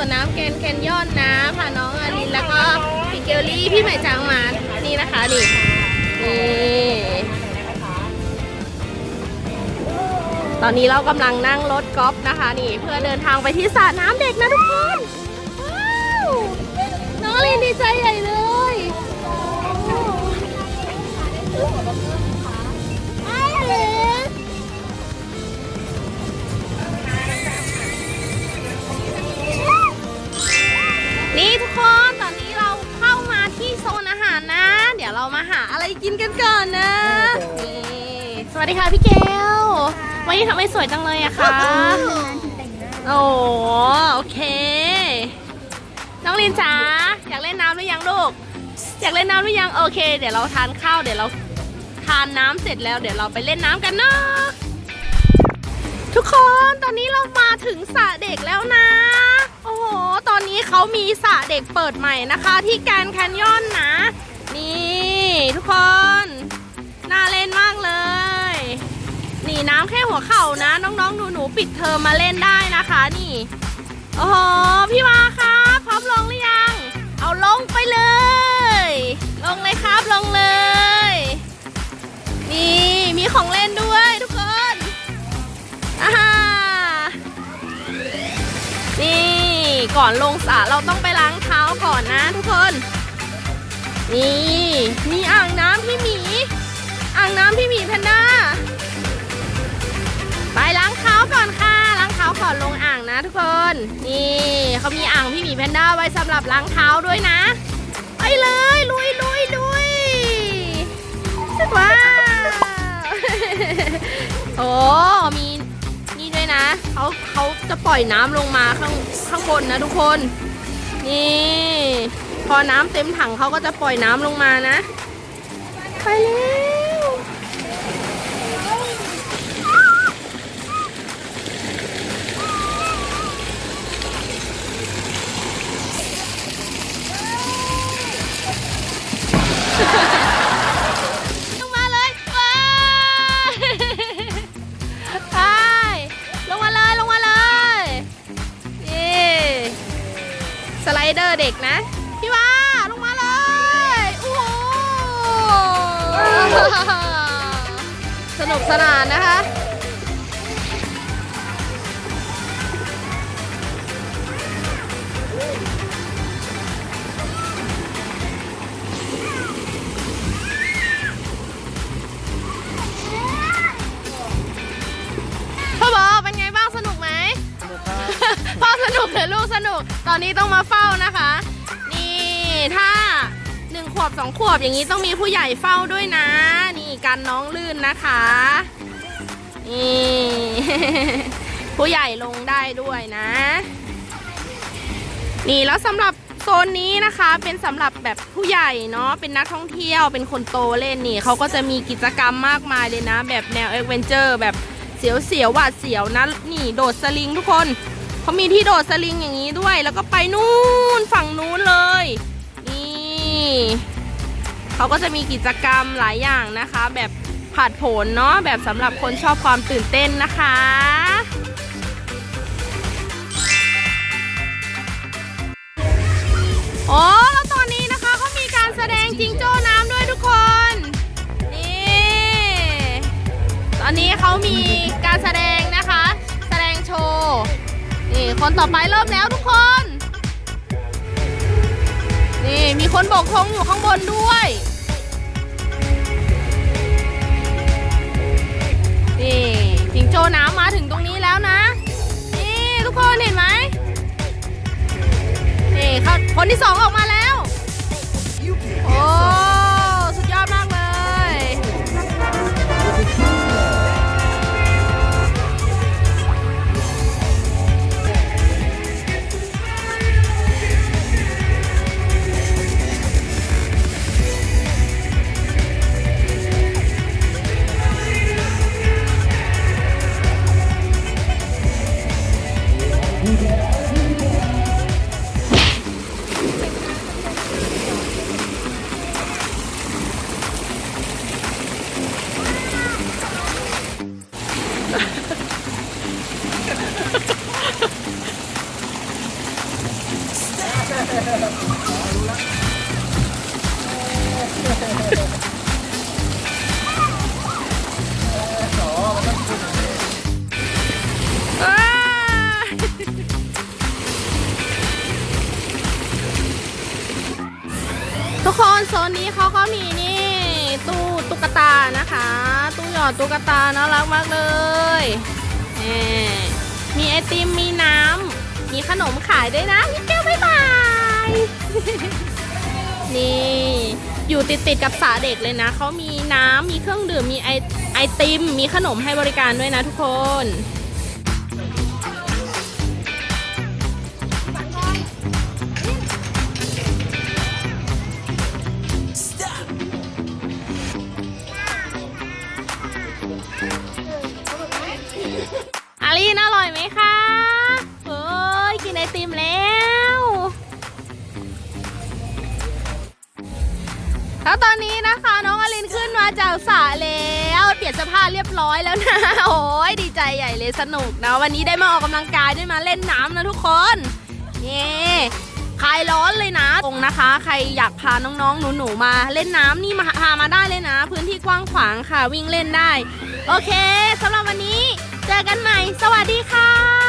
วนน้ำแกนแคนยอนนะพาน้องอารินแล้วก็พี่เกลลี่พี่ใหม่จางมานี่นะคะนี่นี่ตอนนี้เรากำลังนั่งรถกอล์ฟนะคะนี่ เพื่อเดินทางไปที่สระน้ำเด็กนะทุกคนว้าวน้องอารินดีใจใหญ่เลย กินกันก่อนนะนี่สวัสดีค่ะพี่เกลวันนี้ทำไมสวยจังเลยอะคะ โอ้โอเค น้องลินจ๋าอยากเล่นน้ำหรือยังลูก อยากเล่นน้ำหรือยังโอเค เดี๋ยวเราทานข้าวเดี๋ยวเราทานน้ำเสร็จแล้ว เดี๋ยวเราไปเล่นน้ำกันเนาะทุกคนตอนนี้เรามาถึงสระเด็กแล้วนะ โอ้โห ตอนนี้เขามีสระเด็กเปิดใหม่นะคะ ที่แกรนด์แคนยอนนะนี่ทุก คน น่าเล่นมากเลย นี่น้ำแค่หัวเข่านะ น้องๆ หนูๆ ปิดเทอมมาเล่นได้นะคะนี่ โอ้โห พี่วาครับพร้อมลงหรือยัง เอาลงไปเลย ลงเลยครับลงเลย นี่มีของเล่นด้วยทุกคนอ่านี่ก่อนลงสระเราต้องไปล้างเท้าก่อนนะทุกคน นี่ มีอ่างน้ำพี่หมี อ่างน้ำพี่หมีแพนด้า ไปล้างเท้าก่อนค่ะ ล้างเท้าก่อนลงอ่างนะทุกคน นี่เขามีอ่างพี่หมีแพนด้าไว้สำหรับล้างเท้าด้วยนะ ไปเลยลุยลุยลุยว้าวโอ้มีนี่ด้วยนะ เขาเขาจะปล่อยน้ำลงมาข้างข้างบนนะทุกคน นี่ พอน้ำเต็มถังเขาก็จะปล่อยน้ำลงมานะ ไปเร็ว สนุกสนานนะคะ พ่อบอกเป็นไงบ้างสนุกไหม พ่อสนุกหรือลูกสนุก ตอนนี้ต้องมาเฝ้านะคะ นี่ถ้าหนึ่งข วบสองขวบอย่างนี้ต้องมีผู้ใหญ่เฝ้าด้วยนะ นี่กันน้องลื่นนะคะ นี่ ผู้ใหญ่ลงได้ด้วยนะ นี่แล้วสำหรับโซนนี้นะคะเป็นสำหรับแบบผู้ใหญ่เนาะเป็นนักท่องเที่ยวเป็นคนโตเล่นนี่เขาก็จะมีกิจกรรมมากมายเลยนะ แบบแนวเอ็กเวนเจอร์แบบเสียวเสียวหวาดเสียวนะนี่โดดสลิงทุกคนเขามีที่โดดสลิงอย่างนี้ด้วย แล้วก็ไปนู่นฝั่งนู้นเลย เขาก็จะมีกิจกรรมหลายอย่างนะคะ แบบผาดผนเนาะแบบสำหรับคนชอบความตื่นเต้นนะคะโอ้แล้วตอนนี้นะคะเขามีการแสดงจิงโจ้น้ำด้วยทุกคน นี่ ตอนนี้เขามีการแสดงนะคะ แสดงโชว์นี่คนต่อไปเริ่มแล้วทุกคน นี่มีคนโบกธงอยู่ข้างบนด้วย จิงโจน้ำมาถึงตรงนี้แล้วนะ นี่ทุกคนเห็นไหมนี่เขาคนที่สองออกมาแล้ว นะคะตู้หยอดตุ๊กตาน่ารักมากเลยมมีไอติมมีน้ำมีขนมขายด้วยนะมิเกลบ๊ายบาย นี่ อยู่ติดติดๆกับสาเด็กเลยนะเขามีน้ำมีเครื่องดื่มมีไอไอติม มีขนมให้บริการด้วยนะทุกคน แล้วตอนนี้นะคะน้องอลินขึ้นมาจากสระแล้วเปลี่ยนเสื้อผ้าเรียบร้อยแล้วนะ โอ้ยดีใจใหญ่เลยสนุกนะ วันนี้ได้มาออกกำลังกายได้มาเล่นน้ำนะทุกคนนี่คลายร้อนเลยนะตรงนะคะ ใครอยากพาน้องๆ หนูๆ มาเล่นน้ำนี่มาพามาได้เลยนะ พื้นที่กว้างขวางค่ะวิ่งเล่นได้ โอเคสำหรับวันนี้ เจอกันใหม่ สวัสดีค่ะ